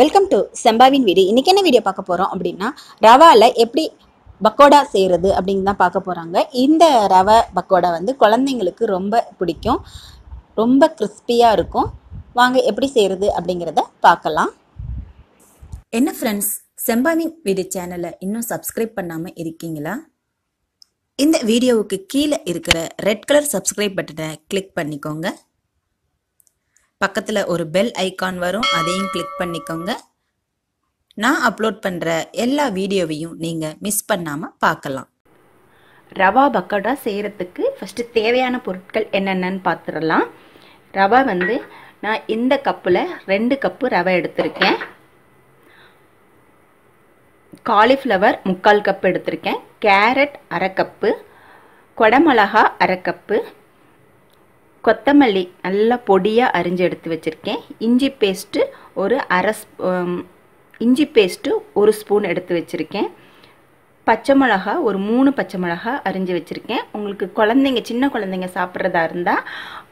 Welcome to செம்பாவின் வீடு இன்றைக்கி என்ன வீடியோ பார்க்க போகிறோம் அப்படின்னா ரவால எப்படி பக்கோடா செய்கிறது அப்படின்னு தான் பார்க்க போகிறாங்க இந்த ரவை பக்கோடா வந்து குழந்தைங்களுக்கு ரொம்ப பிடிக்கும். ரொம்ப கிறிஸ்பியாக இருக்கும். வாங்க எப்படி செய்கிறது அப்படிங்கிறத பார்க்கலாம். என்ன ஃப்ரெண்ட்ஸ் செம்பாவின் வீடு சேனலை இன்னும் சப்ஸ்கிரைப் பண்ணாமல் இருக்கீங்களா? இந்த வீடியோவுக்கு கீழே இருக்கிற ரெட் கலர் சப்ஸ்கிரைப் பட்டனை கிளிக் பண்ணிக்கோங்க. பக்கத்தில் ஒரு பெல் ஐகான் வரும் அதையும் கிளிக் பண்ணிக்கோங்க. நான் அப்லோட் பண்ணுற எல்லா வீடியோவையும் நீங்கள் மிஸ் பண்ணாமல் பார்க்கலாம். ரவா பக்கோடா செய்கிறதுக்கு ஃபஸ்ட்டு தேவையான பொருட்கள் என்னென்னன்னு பார்த்துடலாம் ரவா வந்து நான் இந்த கப்பில் ரெண்டு கப்பு ரவை எடுத்திருக்கேன். காலிஃப்ளவர் முக்கால் கப் எடுத்திருக்கேன். கேரட் அரை கப்பு கொடமிளகா அரை கப்பு கொத்தமல்லி நல்லா பொடியாக அரிஞ்சு எடுத்து வச்சுருக்கேன். இஞ்சி பேஸ்ட்டு ஒரு அரை இஞ்சி பேஸ்ட்டு ஒரு ஸ்பூன் எடுத்து வச்சுருக்கேன். பச்சை மிளகா ஒரு மூணு பச்சை மிளகா அரிஞ்சு வச்சுருக்கேன். உங்களுக்கு குழந்தைங்க சின்ன குழந்தைங்க சாப்பிட்றதா இருந்தால்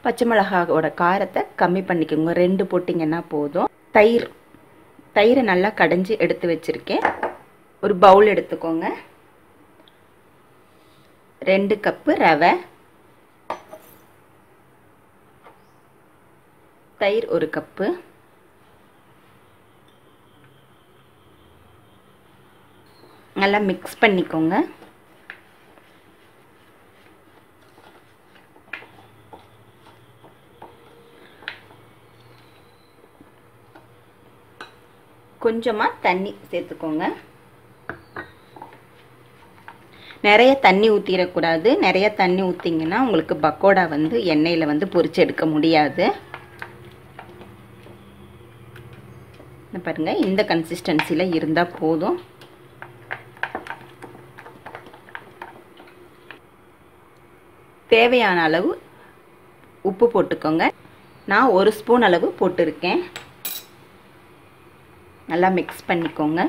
பச்சை மிளகாவோட காரத்தை கம்மி பண்ணிக்கோங்க. ரெண்டு போட்டிங்கன்னா போதும். தயிர் தயிரை நல்லா கடைஞ்சி எடுத்து வச்சுருக்கேன். ஒரு பவுல் எடுத்துக்கோங்க. ரெண்டு கப்பு ரவை. தயிர் ஒரு கப்பு. நல்லா மிக்ஸ் பண்ணிக்கோங்க. கொஞ்சமாக தண்ணி சேர்த்துக்கோங்க. நிறைய தண்ணி ஊற்றிடக்கூடாது நிறைய தண்ணி ஊற்றிங்கன்னா உங்களுக்கு பக்கோடா வந்து எண்ணெயில் வந்து பொரிச்சு எடுக்க முடியாது. பாருங்கள் இந்த கன்சிஸ்டன்சியில் இருந்தால் போதும். தேவையான அளவு உப்பு போட்டுக்கோங்க. நான் ஒரு ஸ்பூன் அளவு போட்டிருக்கேன். நல்லா மிக்ஸ் பண்ணிக்கோங்க.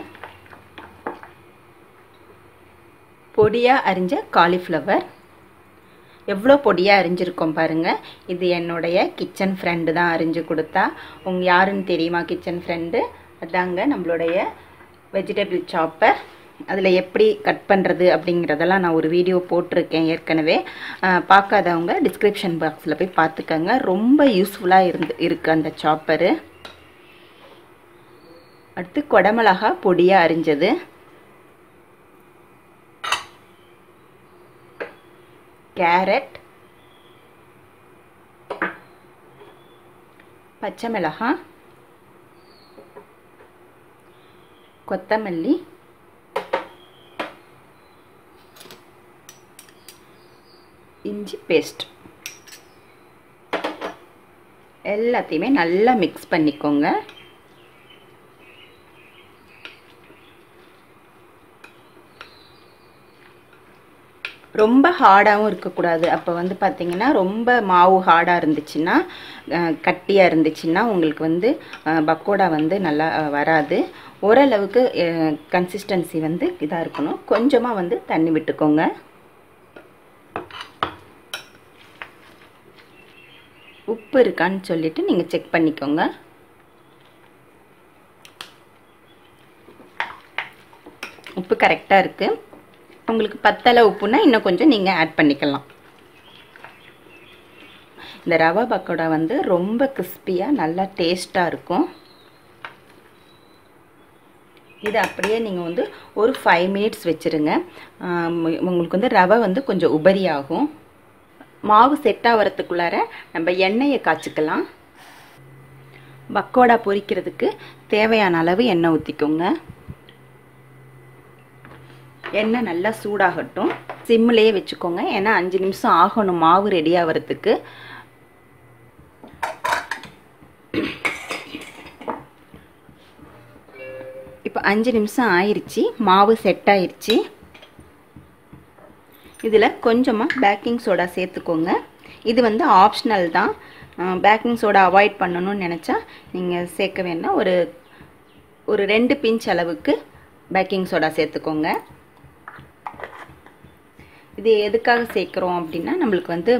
பொடியாக அரிஞ்ச காலிஃப்ளவர் எவ்வளோ பொடியாக அரிஞ்சிருக்கோம் பாருங்கள் இது என்னுடைய கிச்சன் ஃப்ரெண்டு தான் அரிஞ்சு கொடுத்தா. உங்க யாருன்னு தெரியுமா கிச்சன் ஃப்ரெண்டு அதாங்க நம்மளுடைய வெஜிடபிள் சாப்பர் அதில் எப்படி கட் பண்ணுறது அப்படிங்கிறதெல்லாம் நான் ஒரு வீடியோ போட்டிருக்கேன் ஏற்கனவே. பார்க்காதவங்க டிஸ்கிரிப்ஷன் பாக்ஸில் போய் பார்த்துக்கோங்க. ரொம்ப யூஸ்ஃபுல்லாக இருந்து இருக்குது அந்த சாப்பரு அடுத்து கொடமிளகா பொடியாக அரிஞ்சது. கேரட் பச்சை மிளகாய் கொத்தமல்லி இஞ்சி பேஸ்ட் எல்லாத்தையுமே நல்லா மிக்ஸ் பண்ணிக்கோங்க. ரொம்ப ஹார்டாகவும் இருக்கக்கூடாது. அப்போ வந்து பார்த்திங்கன்னா ரொம்ப மாவு ஹார்டாக இருந்துச்சுன்னா கட்டியாக இருந்துச்சுன்னா உங்களுக்கு வந்து பக்கோடா வந்து நல்லா வராது. ஓரளவுக்கு கன்சிஸ்டன்சி வந்து இதாக இருக்கணும். கொஞ்சமாக வந்து தண்ணி விட்டுக்கோங்க. உப்பு இருக்கான்னு சொல்லிட்டு நீங்கள் செக் பண்ணிக்கோங்க. உப்பு கரெக்டாக இருக்குது உங்களுக்கு பத்தலை உப்புனா இன்னும் கொஞ்சம் நீங்கள் ஆட் பண்ணிக்கலாம். இந்த ரவா பக்கோடா வந்து ரொம்ப கிறிஸ்பியாக நல்லா டேஸ்ட்டாக இருக்கும். இது அப்படியே நீங்கள் வந்து ஒரு ஃபைவ் மினிட்ஸ் வச்சுருங்க. உங்களுக்கு வந்து ரவை வந்து கொஞ்சம் உபரி ஆகும் மாவு செட் ஆகிறதுக்குள்ளார நம்ம எண்ணெயை காய்ச்சிக்கலாம். பக்கோடா பொரிக்கிறதுக்கு தேவையான அளவு எண்ணெய் ஊற்றிக்கோங்க எண்ணெய் நல்லா சூடாகட்டும். சிம்மிலேயே வச்சுக்கோங்க. ஏன்னா அஞ்சு நிமிஷம் ஆகணும். மாவு ரெடி ஆகிறதுக்கு இப்போ அஞ்சு நிமிஷம் ஆயிடுச்சு மாவு செட் ஆயிடுச்சு இதில் கொஞ்சமாக பேக்கிங் சோடா சேர்த்துக்கோங்க. இது வந்து ஆப்ஷனல் தான். பேக்கிங் சோடா அவாய்ட் பண்ணணும்னு நினச்சா நீங்கள் சேர்க்க வேணால் ஒரு ஒரு ரெண்டு பிஞ்ச் அளவுக்கு பேக்கிங் சோடா சேர்த்துக்கோங்க. இது எதுக்காக சேர்க்குறோம் அப்படின்னா நம்மளுக்கு வந்து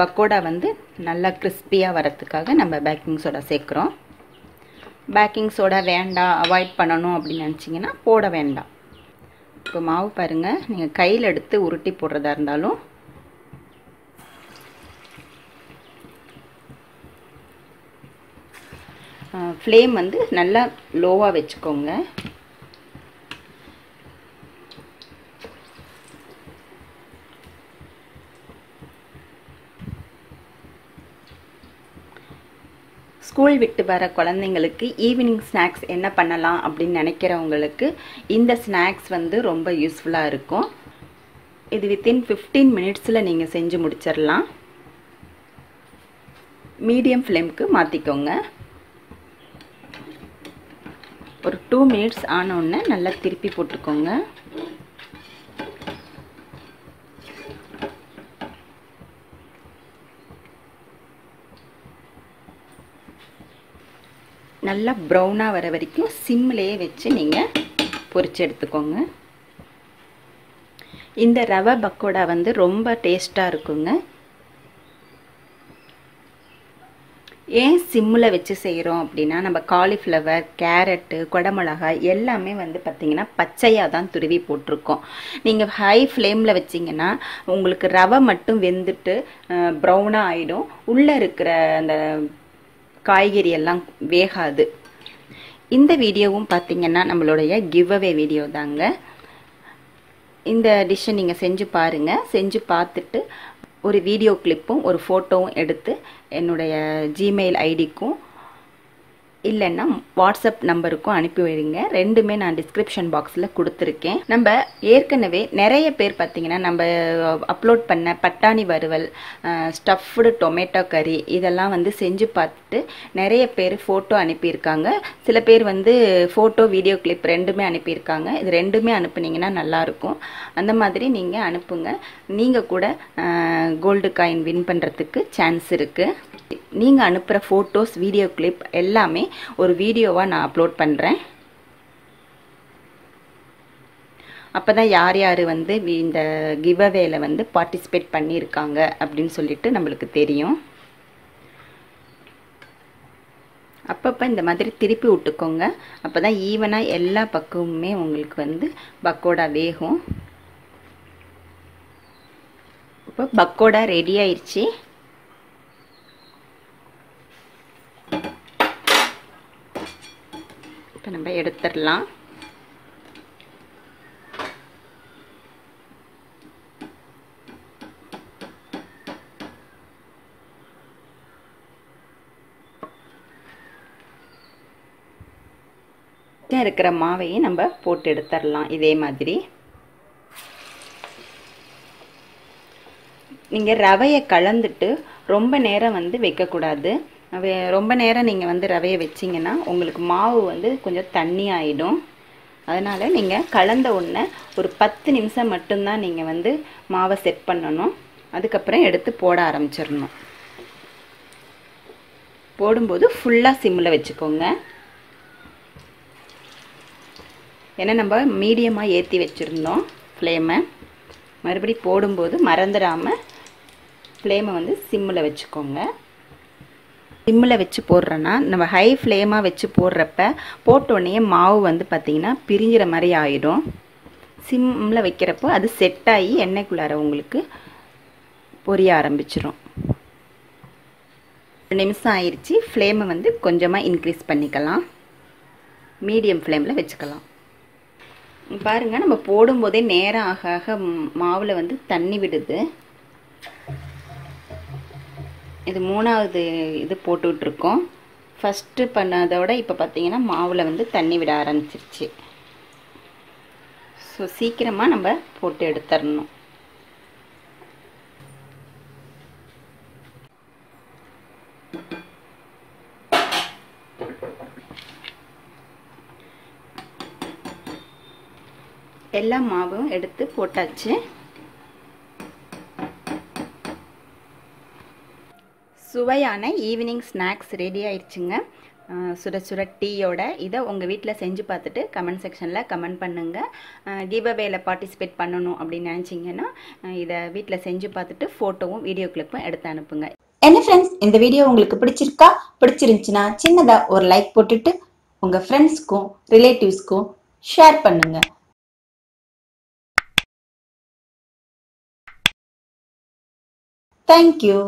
பக்கோடா வந்து நல்லா கிறிஸ்பியாக வரத்துக்காக நம்ம பேக்கிங் சோடா சேர்க்குறோம். பேக்கிங் சோடா வேண்டாம் அவாய்ட் பண்ணணும் அப்படின்னு நினச்சிங்கன்னா போட வேண்டாம். இப்போ மாவு பாருங்கள் நீங்கள் கையில் எடுத்து உருட்டி போடுறதா இருந்தாலும் ஃப்ளேம் வந்து நல்லா லோவாக வச்சுக்கோங்க. ஸ்கூல் விட்டு வர குழந்தைங்களுக்கு ஈவினிங் ஸ்நாக்ஸ் என்ன பண்ணலாம் அப்படின்னு நினைக்கிறவங்களுக்கு இந்த ஸ்நாக்ஸ் வந்து ரொம்ப யூஸ்ஃபுல்லாக இருக்கும். இது வித்தின் ஃபிஃப்டீன் மினிட்ஸில் நீங்கள் செஞ்சு முடிச்சிடலாம். மீடியம் ஃப்ளேம்க்கு மாற்றிக்கோங்க ஒரு டூ மினிட்ஸ் ஆனோடனே நல்லா திருப்பி போட்டுக்கோங்க. நல்லா ப்ரௌனாக வர வரைக்கும் சிம்லேயே வச்சு நீங்கள் பொறிச்சு எடுத்துக்கோங்க. இந்த ரவை பக்கோடா வந்து ரொம்ப டேஸ்ட்டாக இருக்குங்க. ஏன் சிம்மில் வச்சு செய்கிறோம் அப்படின்னா நம்ம காலிஃப்ளவர் கேரட்டு குடமிளகாய் எல்லாமே வந்து பார்த்திங்கன்னா பச்சையாக தான் துருவி போட்டிருக்கோம். நீங்கள் ஹை ஃப்ளேமில் வச்சிங்கன்னா உங்களுக்கு ரவை மட்டும் வெந்துட்டு ப்ரௌனாக ஆகிடும் உள்ளே இருக்கிற அந்த காய்கறி எல்லாம் வேகாது. இந்த வீடியோவும் பார்த்தீங்கன்னா நம்மளுடைய கிவ் அவே வீடியோ தாங்க. இந்த டிஷ்ஷை நீங்கள் செஞ்சு பாருங்கள் செஞ்சு பார்த்துட்டு ஒரு வீடியோ கிளிப்பும் ஒரு ஃபோட்டோவும் எடுத்து என்னுடைய ஜிமெயில் ஐடிக்கும் இல்லைன்னா வாட்ஸ்அப் நம்பருக்கும் அனுப்பி வைங்க. ரெண்டுமே நான் டிஸ்கிரிப்ஷன் பாக்ஸில் கொடுத்துருக்கேன். நம்ம ஏற்கனவே நிறைய பேர் பார்த்தீங்கன்னா நம்ம அப்லோட் பண்ண பட்டாணி வறுவல் ஸ்டஃப்டு டொமேட்டோ கறி இதெல்லாம் வந்து செஞ்சு பார்த்துட்டு நிறைய பேர் ஃபோட்டோ அனுப்பியிருக்காங்க. சில பேர் வந்து ஃபோட்டோ வீடியோ கிளிப் ரெண்டுமே அனுப்பியிருக்காங்க. இது ரெண்டுமே அனுப்புனீங்கன்னா நல்லாயிருக்கும். அந்த மாதிரி நீங்கள் அனுப்புங்க. நீங்கள் கூட கோல்டு காயின் வின் பண்ணுறதுக்கு சான்ஸ் இருக்குது நீங்கள் அனுப்புகிற ஃபோட்டோஸ் வீடியோ கிளிப் எல்லாமே ஒரு வீடியோவாக நான் அப்லோட் பண்ணுறேன் அப்போ தான் யார் யார் வந்து இந்த கிவ்அவேல வந்து பார்ட்டிசிபேட் பண்ணியிருக்காங்க அப்படின்னு சொல்லிட்டு நம்மளுக்கு தெரியும். அப்பப்போ இந்த மாதிரி திருப்பி விட்டுக்கோங்க. அப்போ தான் ஈவனாக எல்லா பக்கமுமே உங்களுக்கு வந்து பக்கோடா வேகும். இப்போ பக்கோடா ரெடி ஆயிடுச்சு இப்போ போட்டுடலாம் இருக்கிற மாவையும் நம்ம போட்டு எடுத்துடலாம் இதே மாதிரி. நீங்கள் ரவையை கலந்துட்டு ரொம்ப நேரம் வந்து வைக்கக்கூடாது. ரொம்ப நேரம் நீங்கள் வந்து ரவையை வச்சிங்கன்னா உங்களுக்கு மாவு வந்து கொஞ்சம் தண்ணி ஆகிடும் அதனால் நீங்கள் கலந்த உடனே ஒரு பத்து நிமிஷம் மட்டும்தான் நீங்கள் வந்து மாவை செட் பண்ணணும். அதுக்கப்புறம் எடுத்து போட ஆரம்பிச்சிடணும். போடும்போது ஃபுல்லாக சிம்மில் வச்சுக்கோங்க. ஏன்னா நம்ம மீடியமாக ஏற்றி வச்சுருந்தோம் ஃப்ளேமை மறுபடி போடும்போது மறந்துடாமல் ஃப்ளேமை வந்து சிம்மில் வச்சுக்கோங்க. சிம்மில் வச்சு போடுறோன்னா நம்ம ஹை ஃப்ளேமாக வச்சு போடுறப்ப போட்டோடனே மாவு வந்து பார்த்திங்கன்னா பிரிஞ்சிற மாதிரி ஆகிடும் சிம்மில் வைக்கிறப்போ அது செட் ஆகி எண்ணெய்க்குள்ளார உங்களுக்கு பொரிய ஆரம்பிச்சிடும் ஒரு நிமிஷம் ஆயிடுச்சு ஃப்ளேமை வந்து கொஞ்சமாக இன்க்ரீஸ் பண்ணிக்கலாம். மீடியம் ஃப்ளேமில் வச்சுக்கலாம். பாருங்கள் நம்ம போடும்போதே நேரம் ஆக ஆக மாவில் வந்து தண்ணி விடுது. இது மூணாவது இது போட்டுட்ருக்கோம். ஃபஸ்ட்டு பண்ணதோட இப்போ பார்த்தீங்கன்னா மாவில் வந்து தண்ணி விட ஆரம்பிச்சிருச்சு. ஸோ சீக்கிரமாக நம்ம போட்டு எடுத்துடணும் எல்லா மாவும் எடுத்து போட்டாச்சு. சுவையான ஈவினிங் ஸ்நாக்ஸ் ரெடி ஆயிடுச்சுங்க. சுட சுட டீயோட இதை உங்கள் வீட்டில் செஞ்சு பார்த்துட்டு கமெண்ட் செக்ஷனில் கமெண்ட் பண்ணுங்கள் கிவ் பார்ட்டிசிபேட் பண்ணணும் அப்படின்னு நினச்சிங்கன்னா இதை வீட்டில் செஞ்சு பார்த்துட்டு ஃபோட்டோவும் வீடியோ கிளிப்பும் எடுத்து அனுப்புங்க. என்ன ஃப்ரெண்ட்ஸ் இந்த வீடியோ உங்களுக்கு பிடிச்சிருக்கா? பிடிச்சிருந்துச்சுன்னா சின்னதாக ஒரு லைக் போட்டுட்டு உங்கள் ஃப்ரெண்ட்ஸ்க்கும் ரிலேட்டிவ்ஸ்க்கும் ஷேர் பண்ணுங்க. தேங்க்யூ